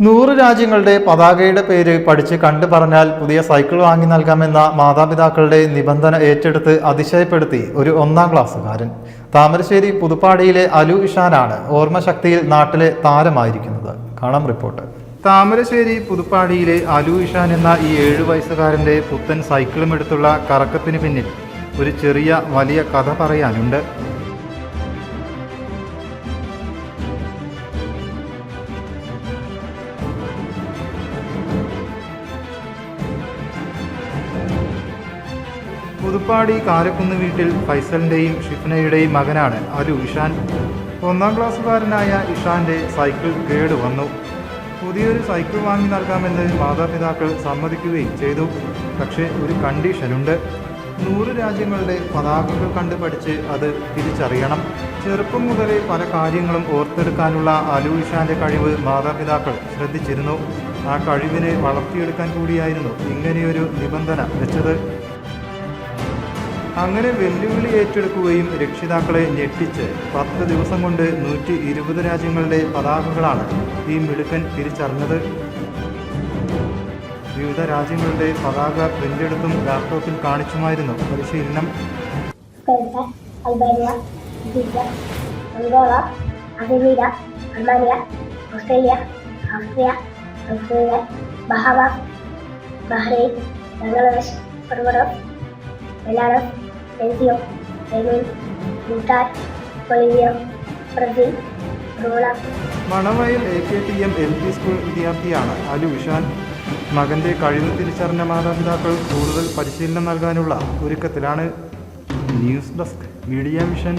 നൂറ് രാജ്യങ്ങളുടെ പതാകയുടെ പേര് പഠിച്ച് കണ്ടു പറഞ്ഞാൽ പുതിയ സൈക്കിൾ വാങ്ങി നൽകാമെന്ന മാതാപിതാക്കളുടെ നിബന്ധന ഏറ്റെടുത്ത് അതിശയപ്പെടുത്തി ഒരു ഒന്നാം ക്ലാസ്സുകാരൻ. താമരശ്ശേരി പുതുപ്പാടിയിലെ അലു ഇഷാനാണ് ഓർമ്മശക്തിയിൽ നാട്ടിലെ താരമായിരിക്കുന്നത്. കാണാം റിപ്പോർട്ട്. താമരശ്ശേരി പുതുപ്പാടിയിലെ അലു ഇഷാൻ എന്ന ഈ ഏഴു വയസ്സുകാരന്റെ പുത്തൻ സൈക്കിളും എടുത്തുള്ള കറക്കത്തിന് പിന്നിൽ ഒരു ചെറിയ വലിയ കഥ പറയാനുണ്ട്. പുതുപ്പാടി കാരക്കുന്ന് വീട്ടിൽ ഫൈസലിന്റെയും ഷിഫ്നയുടെയും മകനാണ് അലു ഇഷാൻ. ഒന്നാം ക്ലാസ്സുകാരനായ ഇഷാന്റെ സൈക്കിൾ കേട് വന്നു. പുതിയൊരു സൈക്കിൾ വാങ്ങി നൽകാമെന്ന് മാതാപിതാക്കൾ സമ്മതിക്കുകയും ചെയ്തു. പക്ഷേ ഒരു കണ്ടീഷനുണ്ട്. നൂറ് രാജ്യങ്ങളുടെ പതാകകൾ കണ്ട് പഠിച്ച് അത് തിരിച്ചറിയണം. ചെറുപ്പം മുതലേ പല കാര്യങ്ങളും ഓർത്തെടുക്കാനുള്ള അലു ഇഷാന്റെ കഴിവ് മാതാപിതാക്കൾ ശ്രദ്ധിച്ചിരുന്നു. ആ കഴിവിനെ വളർത്തിയെടുക്കാൻ കൂടിയായിരുന്നു ഇങ്ങനെയൊരു നിബന്ധന വെച്ചത്. അങ്ങനെ വെല്ലുവിളി ഏറ്റെടുക്കുകയും രക്ഷിതാക്കളെ ഞെട്ടിച്ച് പത്ത് ദിവസം കൊണ്ട് നൂറ്റി ഇരുപത് രാജ്യങ്ങളുടെ പതാകകളാണ് ഈ മിടുക്കൻ തിരിച്ചറിഞ്ഞത്. വിവിധ രാജ്യങ്ങളുടെ പതാക പ്രിന്റെടുത്തും ലാപ്ടോപ്പിൽ കാണിച്ചുമായിരുന്നു പരിശീലനം. Austria, Australia, Bahamas, Bahrain, Germany Bhutan Belarus, Brazil Manavayal A K T M L P school വിദ്യാർത്ഥിയാണ് അലു വിഷാൻ മകന്റെ കഴിവ് തിരിച്ചറിഞ്ഞ മാതാപിതാക്കൾ കൂടുതൽ പരിശീലനം നൽകാനുള്ള ഒരുക്കത്തിലാണ്. News desk media mission.